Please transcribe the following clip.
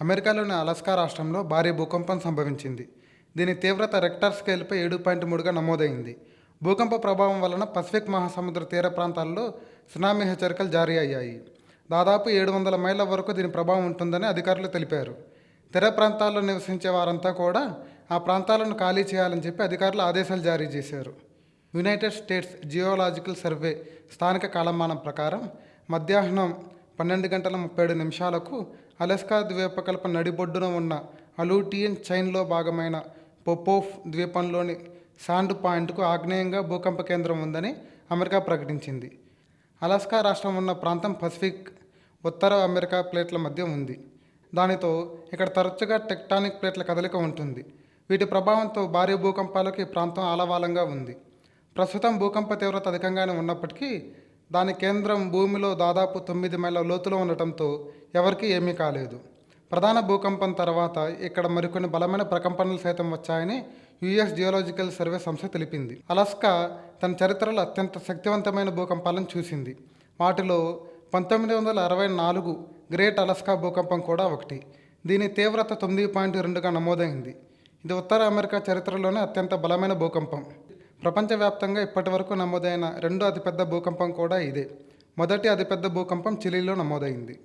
అమెరికాలోని అలస్కా రాష్ట్రంలో భారీ భూకంపం సంభవించింది. దీని తీవ్రత రెక్టర్ స్కేల్పై ఏడు పాయింట్ మూడుగా నమోదైంది. భూకంప ప్రభావం వలన పసిఫిక్ మహాసముద్ర తీర ప్రాంతాల్లో సునామీ హెచ్చరికలు జారీ అయ్యాయి. దాదాపు ఏడు వందల మైళ్ళ వరకు దీని ప్రభావం ఉంటుందని అధికారులు తెలిపారు. తీర ప్రాంతాల్లో నివసించే వారంతా కూడా ఆ ప్రాంతాలను ఖాళీ చేయాలని చెప్పి అధికారులు ఆదేశాలు జారీ చేశారు. యునైటెడ్ స్టేట్స్ జియోలాజికల్ సర్వే స్థానిక కాలమానం ప్రకారం మధ్యాహ్నం పన్నెండు గంటల ముప్పై ఏడు నిమిషాలకు అలస్కా ద్వీపకల్ప నడిబొడ్డున ఉన్న అలూటియన్ చైన్లో భాగమైన పొపోఫ్ ద్వీపంలోని సాండ్ పాయింట్కు ఆగ్నేయంగా భూకంప కేంద్రం ఉందని అమెరికా ప్రకటించింది. అలస్కా రాష్ట్రం ఉన్న ప్రాంతం పసిఫిక్ ఉత్తర అమెరికా ప్లేట్ల మధ్య ఉంది. దానితో ఇక్కడ తరచుగా టెక్టానిక్ ప్లేట్ల కదలిక ఉంటుంది. వీటి ప్రభావంతో భారీ భూకంపాలకు ఈ ప్రాంతం ఆలవాలంగా ఉంది. ప్రస్తుతం భూకంప తీవ్రత అధికంగానే ఉన్నప్పటికీ దాని కేంద్రం భూమిలో దాదాపు తొమ్మిది మైళ్ళ లోతులో ఉండటంతో ఎవరికీ ఏమీ కాలేదు. ప్రధాన భూకంపం తర్వాత ఇక్కడ మరికొన్ని బలమైన ప్రకంపనలు సైతం వచ్చాయని యుఎస్ జియోలాజికల్ సర్వే సంస్థ తెలిపింది. అలాస్కా తన చరిత్రలో అత్యంత శక్తివంతమైన భూకంపాలను చూసింది. వాటిలో పంతొమ్మిది వందల అరవై నాలుగు గ్రేట్ అలస్కా భూకంపం కూడా ఒకటి. దీని తీవ్రత తొమ్మిది పాయింట్ రెండుగా నమోదైంది. ఇది ఉత్తర అమెరికా చరిత్రలోనే అత్యంత బలమైన భూకంపం. ప్రపంచవ్యాప్తంగా ఇప్పటివరకు నమోదైన రెండో అతిపెద్ద భూకంపం కూడా ఇదే. మొదటి అతిపెద్ద భూకంపం చిలీలో నమోదైంది.